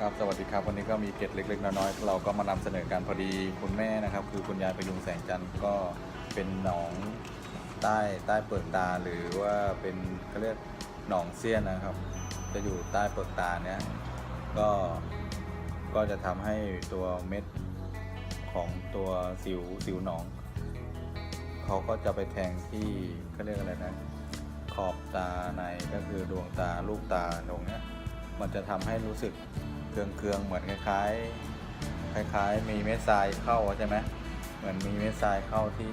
ครับสวัสดีครับวันนี้ก็มีเกร็ดเล็กๆน้อยๆเราก็มานำเสนอการพอดีคุณแม่นะครับ คือคุณยายประยุงแสงจันทร์ก็เป็นหนองใต้ใต้เปลือกตาหรือว่าเป็นเขาเรียกหนองเสี้ยนนะครับ จะอยู่ใต้เปลือกตาเนี้ยก็ก็จะทำให้ตัวเม็ดของตัวสิวสิวหนองเขาก็จะไปแทงที่เขาเรียกอะไรนะขอบตาในก็คือดวงตาลูกตาตรงเนี้ยมันจะทำให้รู้สึก เคืองๆเหมือนคล้ายๆคล้ายๆมีเม็ดทรายเข้าใช่ไหมเหมือนมีเม็ดทรายเข้าที่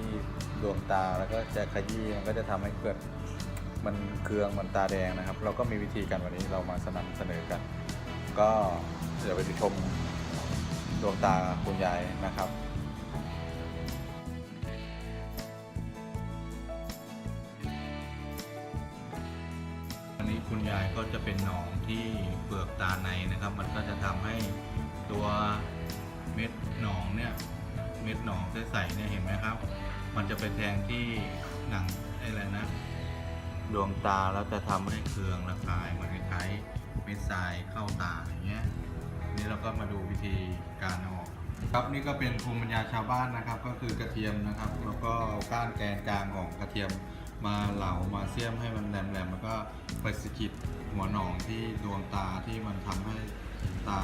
ดวงตาแล้วก็จะขยี้มันก็จะทำให้เกิดมันเคืองมันตาแดงนะครับ เราก็มีวิธีกันวันนี้เรามาสนำเสนอกัน ก็เดี๋ยวไปชมดวงตาคุณยายนะครับอันนี้คุณยายก็จะเป็นหนองที่ ลือกตาในนะครับ มันก็จะทำให้ตัวเม็ดหนองเนี่ยเม็ดหนองใสๆเนี่ยเห็นไหมครับ มันจะไปแทงที่หนังอะไรนะดวงตาแล้วจะทำให้เคืองระคายเหมือนคล้ายๆเม็ดทรายเข้าตาอย่างเงี้ยนี่เราก็มาดูวิธีการออกครับนี่ก็เป็นภูมิปัญญาชาวบ้านนะครับ ก็คือกระเทียมนะครับแล้วก็เอาก้านแกนกลางของกระเทียมมาเหลามาเสียมให้มันแหลมๆแล้วก็ไปสกิด หัวหนองที่ดวงตาที่มันทำให้ตา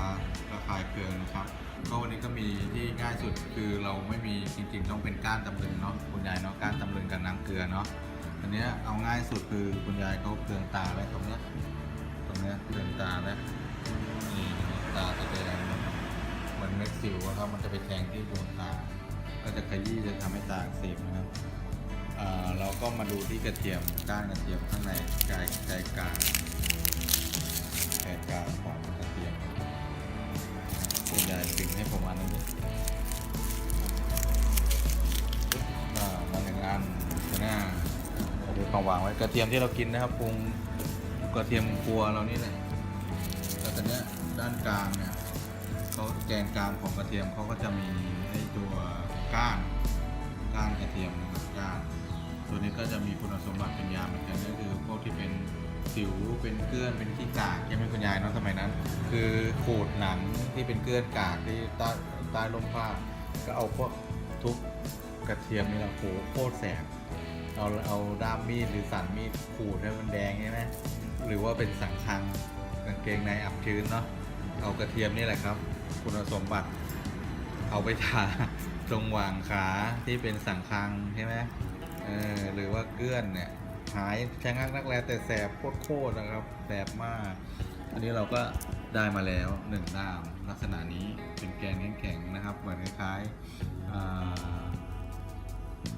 ระคายเคืองนะครับ ก็วันนี้ก็มีที่ง่ายสุดคือเราไม่มีจริงๆต้องเป็นก้านตำลึงเนาะคุณยายเนาะก้านตำลึงกับน้ำเกลือเนาะอันเนี้ยเอาง่ายสุดคือคุณยายเขาเคืองตาไว้ตรงเนี้ยตรงเนี้ยเคืองตาแล้วนี่ตาจะแดงเหมือนเม็ดสิวอะครับมันจะไปแทงที่ดวงตา ก็จะขยี้จะทำให้ตาเสบนะครับอ่าเราก็มาดูที่กระเทียมก้านกระเทียมข้างในใจใจกลาง ใจกลางของกระเทียมคุณยายดึงให้ผมอันนี้มาหนึ่งอันหน้าเดี๋ยวของวางไว้กระเทียมที่เรากินนะครับปรุงกระเทียมครัวเรานี่แหละแต่ตอนเนี้ยด้านกลางเนี่ยเขาแกนกลางของกระเทียมเขาก็จะมีไอ้ตัวก้านก้านกระเทียมนะครับก้านตัวนี้ก็จะมีคุณสมบัติเป็นยาเหมือนกันก็คือพวกที่เป็น สิวเป็นเกลือนเป็นขี้กากยังไม่คุณยายเนาะสมัยนั้น คือขูดหนังที่เป็นเกลือนกากที่ใต้ใต้ร่มผ้า ก็เอาพวกทุบกระเทียมนี่แหละโหโคตรแสบเอาเอาด้ามมีดหรือสันมีดขูดให้มันแดงใช่ไหมหรือว่าเป็นสังคังกางเกงในอับชื้นเนาะเอากระเทียมนี่แหละครับ คุณสมบัติ เอาไปทาตรงหว่างขาที่เป็นสังคังใช่ไหมเออหรือว่าเกลื้อนเนี่ย หายชะงักนักแลแต่แสบโคตรๆนะครับแสบมาก อันนี้เราก็ได้มาแล้วหนึ่งด้ามลักษณะนี้เป็นแกนแข็งๆนะครับ เหมือนคล้ายๆอ่า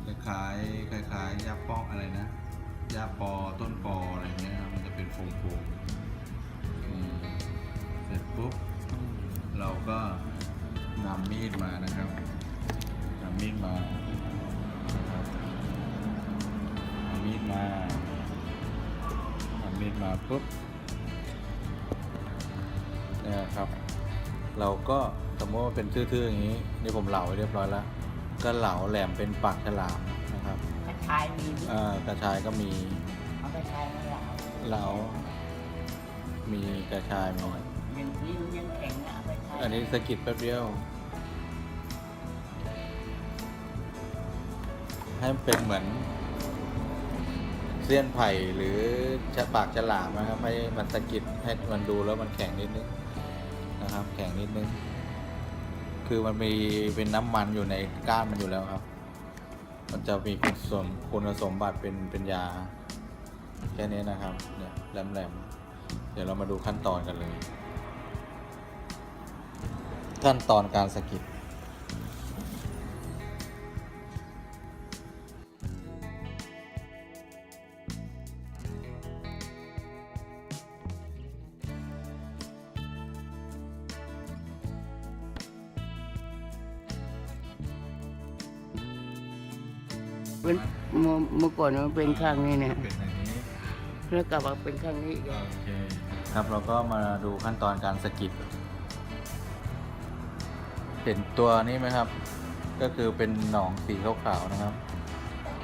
คล้ายๆคล้ายๆยาป้องอะไรนะยาปอต้นปออะไรเงี้ยมันจะเป็นโฟมๆอืมเสร็จปุ๊บเราก็นำมีดมานะครับนำมีดมา นำมีดมานำมีดมาปุ๊บเนี่ยครับ เราก็สมมติว่าเป็นทื่อๆอย่างนี้ นี่ผมเหลาไว้เรียบร้อยแล้ว ก็เหลาแหลมเป็นปากฉลามนะครับกระชายมีไหมอ่ากระชายก็มีเอากระชายมาเหลาเหลามีกระชายมียังนี้มันยังแข็งอะเอาไปใช้อันนี้สะกิดแป๊บเดียวให้มันเป็นเหมือน เสี้ยนไผ่หรือฉะปากฉลามนะครับให้มันสะกิดให้มันดูแล้วมันแข็งนิดนึงนะครับ แข็งนิดนึง คือมันมีเป็นน้ำมันอยู่ในก้านมันอยู่แล้วครับ มันจะมีคุณสมคุณสมบัติเป็นเป็นยาแค่นี้นะครับเนี่ยแหลมๆเดี๋ยวเรามาดูขั้นตอนกันเลย ขั้นตอนการสะกิด ก่อนมันเป็นข้างนี้เนี่ยเป็นอย่างนี้แล้วกลับมาเป็นข้างนี้อีกโอเคครับเราก็มาดูขั้นตอนการสะกิดเห็นตัวนี้ไหมครับ ก็คือเป็นหนองสีขาวๆนะครับ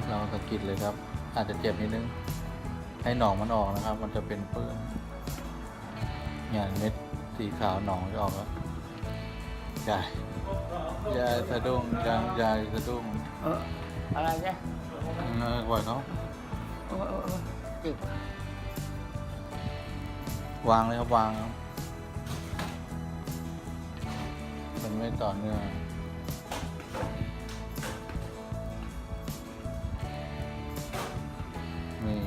เราสะกิดเลยครับ อาจจะเจ็บนิดนึง ให้หนองมันออกนะครับ มันจะเป็นเปื้อนอย่างเม็ดสีขาวหนองจะออกแล้วยายยายสะดุ้งยายยายสะดุ้งเอออะไรเนี่ยเออปล่อยเขาเออเออเออเจ็บวางเลยครับวางครับมันไม่ต่อเนื่องนี่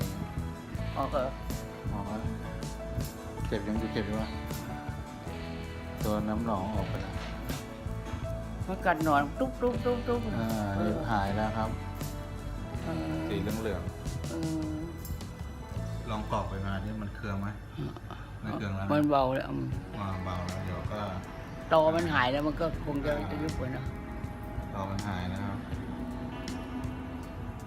ออกเหรอออกแล้วเจ็บยังอยู่เจ็บอยู่วะตัวน้ำหนองออกไปแล้วมันกัดหนอนตุ๊บตุ๊บตุ๊บตุ๊บอ่าเอนี่อหายแล้วครับเออ สีเหลืองเหลืองเออๆลองกรอกไปมาที่มันเคืองไหมไม่เคืองแล้วมันนะเบาแล้วอืมอ่าเบาแล้วเดี๋ยวก็ตอมันหายแล้วมันก็คงจะจะยุบไปนะรอมันหายนะครับ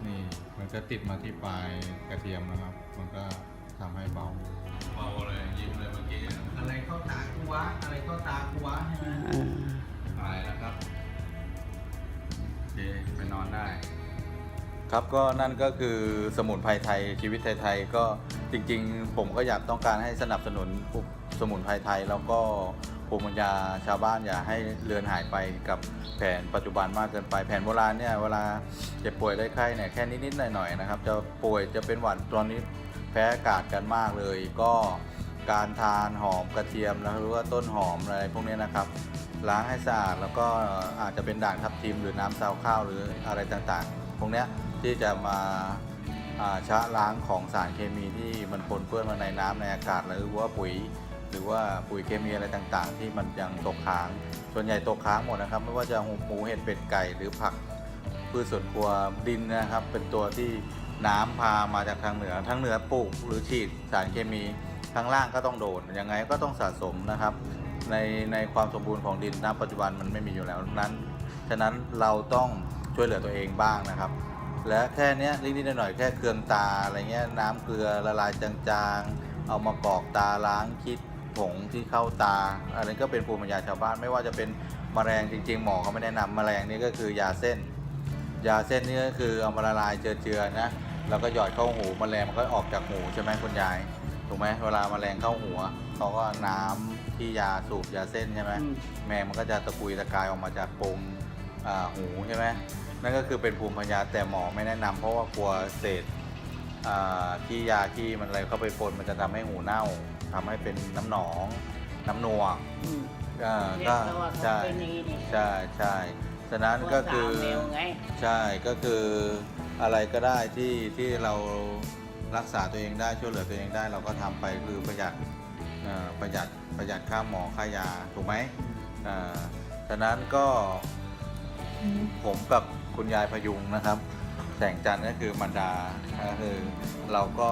นี่มันก็ติดมาที่ปลายกระเทียมนะครับ มันก็ทำให้เบาเบาเลยยิ้มเลยเมื่อกี้อะไรเข้าตากูวะอะไรเข้าตากูวะใช่ไหมเออหายแล้วครับโอเคไปนอนได้ ครับก็นั่นก็คือสมุนไพรไทยชีวิตไทยๆก็จริงๆ ผมก็อยากต้องการให้สนับสนุนสมุนไพรไทย แล้วก็ภูมิปัญญาชาวบ้านอย่าให้เลือนหายไปกับแผนปัจจุบันมากเกินไปแผนโบราณเนี่ยเวลาเจ็บป่วยได้ไข้เนี่ยแค่นิดๆหน่อยๆนะครับจะป่วยจะเป็นหวัดตอนนี้แพ้อากาศกันมากเลย ก็การทานหอมกระเทียมแล้วหรือว่าต้นหอมอะไรพวกนี้นะครับล้างให้สะอาดแล้วก็อาจจะเป็นด่างทับทิมหรือน้ำซาวข้าวหรืออะไรต่างๆ พวกเนี้ย ที่จะมาชะล้างของสารเคมีที่มันปนเปื้อนมาในน้ำในอากาศหรือว่าปุ๋ย หรือว่าปุ๋ยเคมีอะไรต่างๆ ที่มันยังตกค้าง ส่วนใหญ่ตกค้างหมดนะครับ ไม่ว่าจะหมูเห็ดเป็ดไก่หรือผักพืชสวนครัวดินนะครับ เป็นตัวที่น้ำพามาจากทางเหนือทางเหนือปลูกหรือฉีดสารเคมีทางล่างก็ต้องโดนยังไงก็ต้องสะสมนะครับ ในในความสมบูรณ์ของดินณปัจจุบันมันไม่มีอยู่แล้วนั้น ฉะนั้นเราต้องช่วยเหลือตัวเองบ้างนะครับ และแค่เนี้ยนิดๆหน่อยๆแค่เคืองตาอะไรเงี้ยน้ำเกลือละลายจางๆ เอามากรอกตาล้างคิดผงที่เข้าตาอันนี้ก็เป็นภูมิปัญญาชาวบ้านไม่ว่าจะเป็นแมลงจริงๆ หมอเขาไม่แนะนำแมลงนี่ก็คือยาเส้น ยาเส้นนี่ก็คือเอามาละลายเจือๆนะแล้วก็หยอดเข้าหูแมลงมันก็ออกจากหูใช่ไหมคุณยายถูกไหมเวลาแมลงเข้าหัวเขาก็น้ำที่ยาสูบยาเส้นใช่ไหมอืมแมงมันก็จะตะกุยตะกายออกมาจากโพรงอ่าหูใช่ไหม นั่นก็คือเป็นภูมิปัญญาแต่หมอไม่แนะนำเพราะว่ากลัวเศษอ่าขี้ยาขี้มันอะไรเข้าไปปนมันจะทำให้หูเน่าทำให้เป็นน้ำหนอง น้ำหนวงอืมอ่าเรียก็กว่าเขาใช่เป็นอย่างนี้นี่ใช่ใช่ฉะนั้นก็คือสาวแมวไงใช่ก็คืออะไรก็ได้ที่ที่เรารักษาตัวเองได้ช่วยเหลือตัวเองได้ เราก็ทำไปคือประหยัดเอ่อประหยัดประหยัดค่าหมอค่ายาถูกไหมอ่าฉะนั้นก็ผมกับ คุณยายพยุงนะครับ แสงจันทร์ก็คือมันดาก็คือเราก็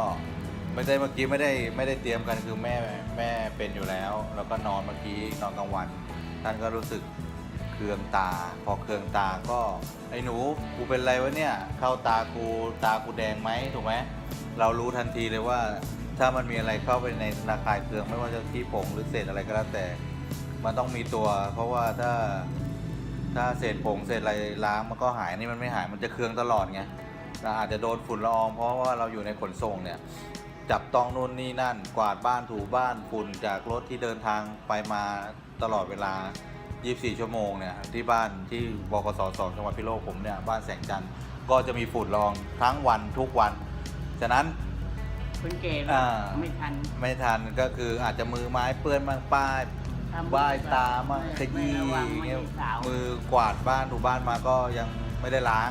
ไม่ได้เมื่อกี้ไม่ได้ไม่ได้เตรียมกันคือแม่แม่เป็นอยู่แล้ว แล้วก็นอนเมื่อกี้นอนกลางวัน ท่านก็รู้สึกเคืองตา พอเคืองตาก็ไอ้หนูกูเป็นไรวะเนี่ยเข้าตากูตากูแดงไหมถูกไหมเรารู้ทันทีเลยว่าถ้ามันมีอะไรเข้าไปในนาคายเคืองไม่ว่าจะที่ผงหรือเศษอะไรก็แล้วแต่ มันต้องมีตัว เพราะว่าถ้า ถ้าเศษผงเศษอะไรล้างมันก็หายนี่มันไม่หายมันจะเคืองตลอดไงเราอาจจะโดนฝุ่นละออง เพราะว่าเราอยู่ในขนส่งเนี่ยจับต้องนู่นนี่นั่น กวาดบ้านถูบ้านฝุ่นจากรถที่เดินทางไปมาตลอดเวลา 24 ชั่วโมงเนี่ยที่บ้านที่บกสสจังหวัดพิโลกผมเนี่ยบ้านแสงจันทร์ก็จะมีฝุ่นละอองทั้งวันทุกวัน ฉะนั้นคนเก่อ่าไม่ทันไม่ทันก็คืออาจจะมือไม้เปื้อนบ้างป้ายทำ บ้ายตามาขยี้ไม่ระวังไม่เงี้ยสาวมือกวาดบ้านถูบ้านมาก็ยังไม่ได้ล้าง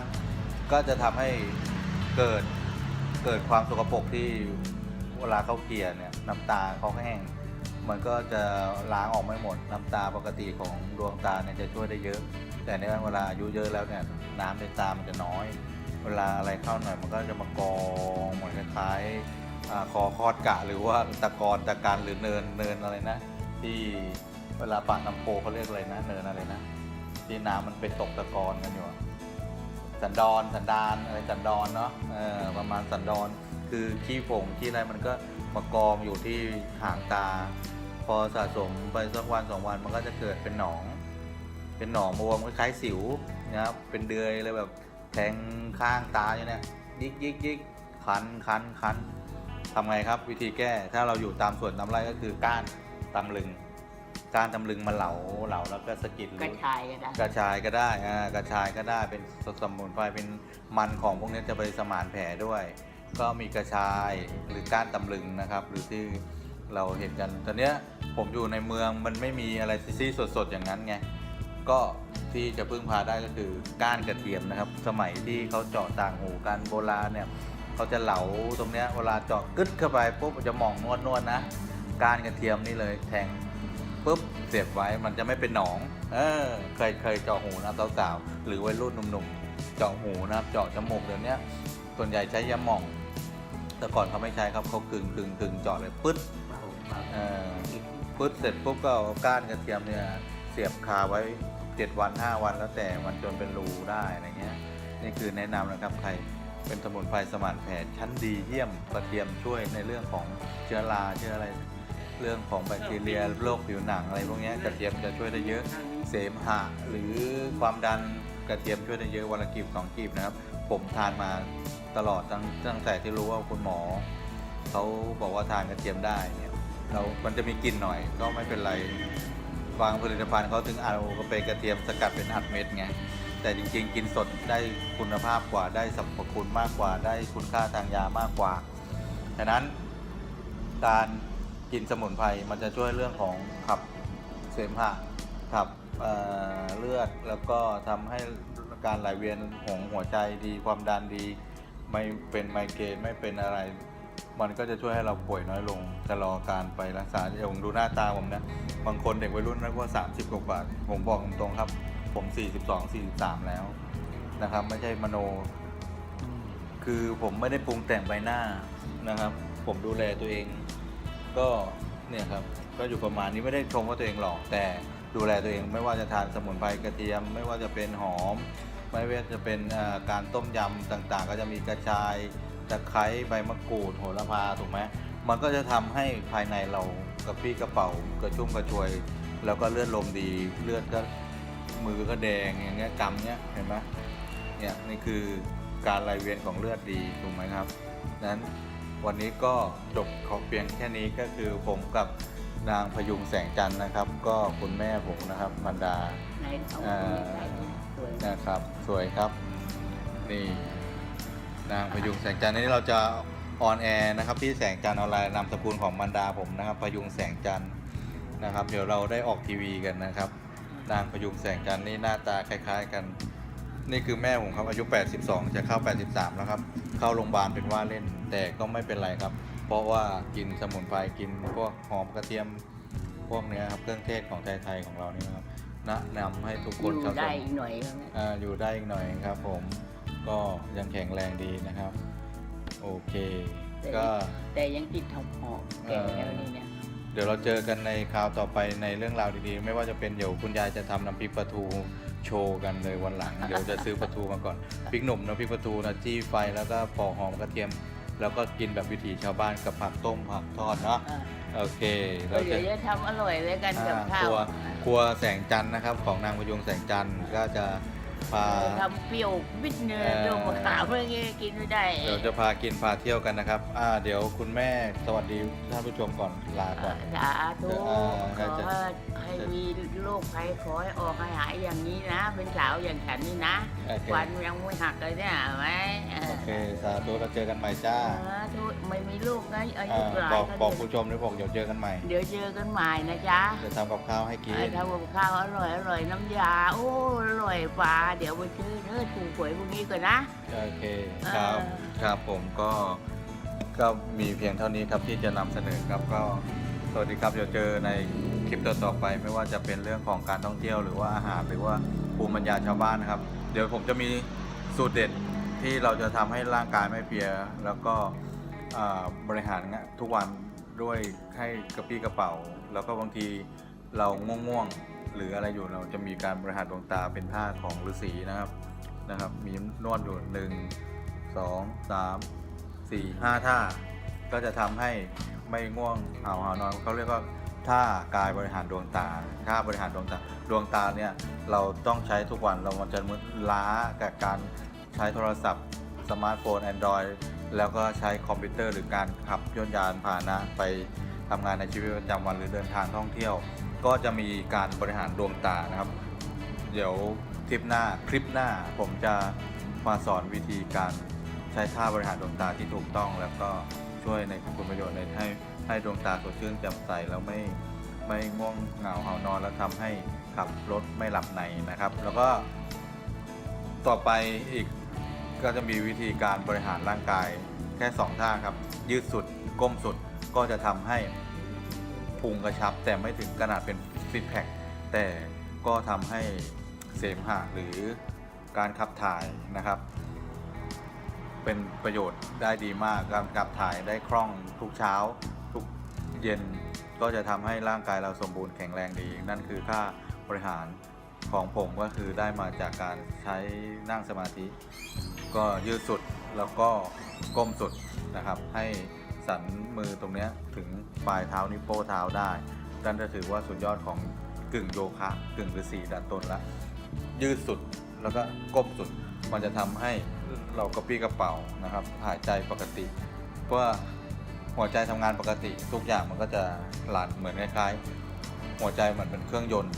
ก็จะทำให้เกิดเกิดความสกปรกที่เวลาเขาเกลี่ยเนี่ยน้ำตาเขาแห้ง มันก็จะล้างออกไม่หมด น้ำตาปกติของดวงตาเนี่ยจะช่วยได้เยอะ แต่เนี่ยเวลาอายุเยอะแล้วเนี่ยน้ำในตามันจะน้อย เวลาอะไรเข้าหน่อยมันก็จะมากองเหมือนคล้ายๆอ่าคอคอดกะหรือว่าตะกอนตะการหรือเนินเนินอะไรนะ ที่ เวลาปากน้ำโพเขาเรียกอะไรนะ เนินอะไรนะที่น้ำมันไปตกตะกอนกันอยู่อะสันดอนสันดานอะไรสันดอนเนาะเออประมาณสันดอนคือขี้ผงขี้อะไรมันก็มากองอยู่ที่หางตา พอสะสมไปสักวันสองวันมันก็จะเกิดเป็นหนอง เป็นหนองบวมคล้ายๆสิวนะครับเป็นเดือยเลยแบบแทงข้างตาอยู่เนี่ยยิกยิกยิกคันคันคันทำไงครับวิธีแก้ถ้าเราอยู่ตามสวนตามไร่ก็คือก้านตำลึง การตำลึงมาเหลาเหลาแล้วก็สะกิดกระชายก็ได้กระชายก็ได้อ่ากระชายก็ได้เป็นสมุนไพรเป็นมันของพวกนี้จะไปสมานแผลด้วย ก็มีกระชายหรือก้านตำลึงนะครับ หรือที่เราเห็นกันตอนเนี้ยผมอยู่ในเมืองมันไม่มีอะไรซีสดๆอย่างนั้นไงก็ที่จะพึ่งพาได้ก็คือก้านกระเทียมนะครับ สมัยที่เขาเจาะต่างหูกันโบราณเนี่ยเขาจะเหลาตรงเนี้ยเวลาเจาะกึดเข้าไปปุ๊บมันจะหมองนวดนวดๆนะก้านกระเทียมนี่เลยแทง ปุ๊บเสียบไว้มันจะไม่เป็นหนอง เออ เคยเคยเจาะหูนะสาวๆหรือวัยรุ่นหนุ่มๆเจาะหูนะเจาะจมูกเดี๋ยวนี้ส่วนใหญ่ใช้ยาหม่อง แต่ก่อนเขาไม่ใช้ครับเขากึ่งกึ่งกึ่งเจาะเลยปึ๊ดเบเออปึ๊ดเสร็จปุ๊บก็เอาก้านกระเทียมเนี่ยเสียบคาไว้7วัน5วันแล้วแต่มันจนเป็นรูได้อะไรเงี้ยนี่คือแนะนำนะครับใครเป็นสมุนไพรสมานแผลชั้นดีเยี่ยมกระเทียมช่วยในเรื่องของเชื้อราเชื้ออะไร เรื่องของแบคทีเรียโรคผิวหนังอะไรพวกนี้กระเทียมจะช่วยได้เยอะเสมหะหรือความดันกระเทียมช่วยได้เยอะวันละกีบสองกีบนะครับ ผมทานมาตลอดตั้งตั้งแต่ที่รู้ว่าคุณหมอเขาบอกว่าทานกระเทียมได้เนี่ยเรามันจะมีกลิ่นหน่อยก็ไม่เป็นไรบางผลิตภัณฑ์เขาถึงเอากระเปกระเทียมสกัดเป็นอัดเม็ดไงแต่จริงๆ กินสดได้คุณภาพกว่าได้สรรพคุณมากกว่าได้คุณค่าทางยามากกว่า ฉะนั้นการ กินสมุนไพรมันจะช่วยเรื่องของขับเสมหะขับเอ่อเลือดแล้วก็ทำให้การไหลเวียนของหัวใจดีความดันดี ไม่เป็นไมเกรนไม่เป็นอะไร มันก็จะช่วยให้เราป่วยน้อยลงชะลอการไปรักษาเดี๋ยวผมดูหน้าตาผมนะบางคนเด็กวัยรุ่นนึกว่า 30 กว่าบาทผมบอกตรงๆครับ ผม 42 43 แล้วนะครับ ไม่ใช่มโน คือผมไม่ได้ปรุงแต่งใบหน้านะครับ ผมดูแลตัวเอง ก็เนี่ยครับก็อยู่ประมาณนี้ไม่ได้ชมว่าตัวเองหล่อแต่ดูแลตัวเองไม่ว่าจะทานสมุนไพรกระเทียม ไม่ว่าจะเป็นหอม ไม่ว่าจะเป็นการต้มยำต่างๆ ก็จะมีกระชายตะไคร้ใบมะกรูดโหระพาถูกไหมมันก็จะทำให้ภายในเรากระปี้กระเป๋ากระชุ่มกระชวย แล้วก็เลือดลมดีเลือดก็มือก็แดงอย่างเงี้ยกำเนี้ยเห็นไหมเนี่ยนี่คือการไหลเวียนของเลือดดีถูกไหมครับนั้น วันนี้ก็จบขอเพียงแค่นี้ก็คือผมกับนางพยุงแสงจันทร์นะครับ ก็คุณแม่ผมนะครับมันดาไหนเอาอ่าไหนสวยนะครับ สวยครับ นี่ นางพยุงแสงจันทร์นี่เราจะออนแอร์นะครับที่แสงจันทร์ออนไลน์นามสกุลของมันดาผมนะครับ พยุงแสงจันทร์นะครับ เดี๋ยวเราได้ออกทีวีกันนะครับ นางพยุงแสงจันทร์นี่หน้าตาคล้ายๆกัน นี่คือแม่ผมครับอายุ 82 จะเข้า 83 แล้วครับ เข้าโรงพยาบาลเป็นว่าเล่น แต่ก็ไม่เป็นไรครับ เพราะว่ากินสมุนไพรกินพวกหอมกระเทียมพวกเนี้ยครับเครื่องเทศของไทยๆของเรานี่นะครับแนะนำให้ทุกอคนยู่ชาวสได้วนอีกหน่อยแล้วนะอ่าอยู่ได้อีกหน่อยครับ ผมก็ยังแข็งแรงดีนะครับ โอเค ก็แต่ยังติดหอบหอบแก่แล้วนี่เนี่ยเดี๋ยวเราเจอกันในคราวต่อไปในเรื่องราวดีๆ ไม่ว่าจะเป็นเดี๋ยวคุณยายจะทำน้ำพริกปลาทูโชว์กันเลยวันหลัง เดี๋ยวจะซื้อปลาทูมาก่อนพริกหนุ่มน้ำพริกปลาทูนะจี้ไฟแล้วก็ปอกหอมกระเทียม แล้วก็กินแบบวิถีชาวบ้านกับผักต้มผักทอดเนาะอ่าโอเคก็เราเดี๋จะยวจะทำอร่อยไว้กันกับข้าควรัวครัวแสงจันทร์นะครับ ของนางพยุงแสงจันทร์ก็จะพา ทำเปรี้ยวบิดเนื้อเอ่อเปรี้ยวมะขามอะไรเงี้ยกินไม่ได้เดี๋ยวจะพากินพาเที่ยวกันนะครับอ่าเดี๋ยวคุณแม่สวัสดีท่านผู้ชมก่อนลาก่อน สาธุเอ่อขอจะ ให้มี โรคภัยขอให้ออกให้หายอย่างนี้นะ เป็นสาวอย่างฉันนี่นะโอเค วันยังไม่หักเลยเนี่ยเห็นไหมโอเคสาธุเราเจอกันใหม่จ้าสาธุไม่มีลูกนะอายุอ่าหลายบอกก็บอกเดี๋ยวผู้ชมด้วยบอกเดี๋ยวเจอกันใหม่ เดี๋ยวเจอกันใหม่นะจ๊ะจะทำกับข้าวให้กินเออทำกับข้าวอร่อยอร่อยน้ำยา โอ้อร่อยปลาเดี๋ยวไปซื้อเนื้อถูกหวยพวกนี้ก่อนนะ โอเคครับเออ ครับผมก็ก็มีเพียงเท่านี้ครับที่จะนำเสนอครับก็สวัสดีครับเดี๋ยวเจอใน คลิปต่อๆไป ไม่ว่าจะเป็นเรื่องของการท่องเที่ยวหรือว่าอาหารหรือว่าภูมิปัญญาชาวบ้านนะครับ เดี๋ยวผมจะมีสูตรเด็ดที่เราจะทำให้ร่างกายไม่เพีย แล้วก็บริหารงานทุกวันด้วยให้กระปี้กระเป๋า แล้วก็บางทีเราง่วงๆ หรืออะไรอยู่เราจะมีการบริหารดวงตาเป็นท่าของฤาษีนะครับนะครับ มีนวดอยู่หนึ่งสองสามสี่ห้าท่า ก็จะทำให้ไม่ง่วงเหาหานอนเขาเรียกว่า ท่ากายบริหารดวงตาท่าบริหารดวงตา ดวงตาเนี่ยเราต้องใช้ทุกวันเรามันจะมึนล้ากับการใช้โทรศัพท์สมาร์ทโฟน Android แล้วก็ใช้คอมพิวเตอร์หรือการขับยนต์ยานพาหนะไปทำงานในชีวิตประจำวันหรือเดินทางท่องเที่ยว ก็จะมีการบริหารดวงตานะครับ เดี๋ยวทริปหน้าคลิปหน้าผมจะมาสอนวิธีการใช้ท่าบริหารดวงตาที่ถูกต้อง แล้วก็ช่วยในคุณประโยชน์ในให้ ให้ดวงตาสดชื่นแจ่มใสแล้วไม่ไม่ง่วงเหงาเหานอนแล้วทำให้ขับรถไม่หลับในนะครับ แล้วก็ต่อไปอีกก็จะมีวิธีการบริหารร่างกายแค่สองท่าครับ ยืดสุดก้มสุดก็จะทำให้พุงกระชับ แต่ไม่ถึงขนาดเป็นฟิตแพคแต่ก็ทำให้เสมหะหรือการขับถ่ายนะครับ เป็นประโยชน์ได้ดีมากการขับถ่ายได้คล่องทุกเช้า เย็นก็จะทำให้ร่างกายเราสมบูรณ์แข็งแรงดี นั่นคือค่าบริหารของผมก็คือได้มาจากการใช้นั่งสมาธิ ก็ยืดสุดแล้วก็ก้มสุดนะครับ ให้สันมือตรงนี้ถึงปลายเท้านิ้วโป้เท้าได้นั่นจะถือว่าสุดยอดของกึ่งโยคะกึ่งฤาษีดัดตนละยืดสุดแล้วก็ก้มสุด มันจะทำให้เรากระปี้กระเป๋านะครับหายใจปกติเพราะว่า หัวใจทำงานปกติทุกอย่างมันก็จะหลั่นเหมือนคล้ายๆ หัวใจมันเป็นเครื่องยนต์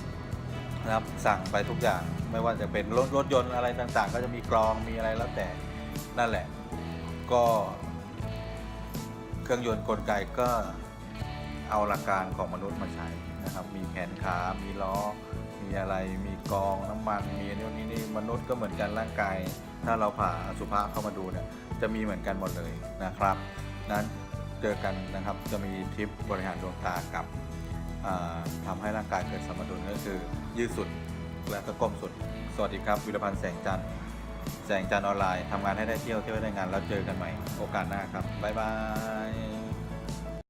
นะครับสั่งไปทุกอย่างไม่ว่าจะเป็นรถรถยนต์อะไรต่างๆ ก็จะมีกรองมีอะไรแล้วแต่นั่นแหละ ก็เครื่องยนต์กลไกก็เอาหลักการของมนุษย์มาใช้นะครับ มีแขนขา มีล้อ มีอะไร มีกองน้ำมัน มีนู่นนี่นี่มนุษย์ก็เหมือนกันร่างกาย ถ้าเราผ่าสุภะเข้ามาดูเนี่ย จะมีเหมือนกันหมดเลยนะครับ นั้น เจอกันนะครับ จะมีทริปบริหารดวงตากับทำทำให้ร่างกายเกิดสมดุลก็คือ ยืดสุดและก็ก้มสุด สวัสดีครับ วิรพันธ์แสงจันทร์แสงจันทร์ออนไลน์ทำงานให้ได้เที่ยวเที่ยวได้งานแล้วเจอกันใหม่ โอกาสหน้าครับ บ๊ายบาย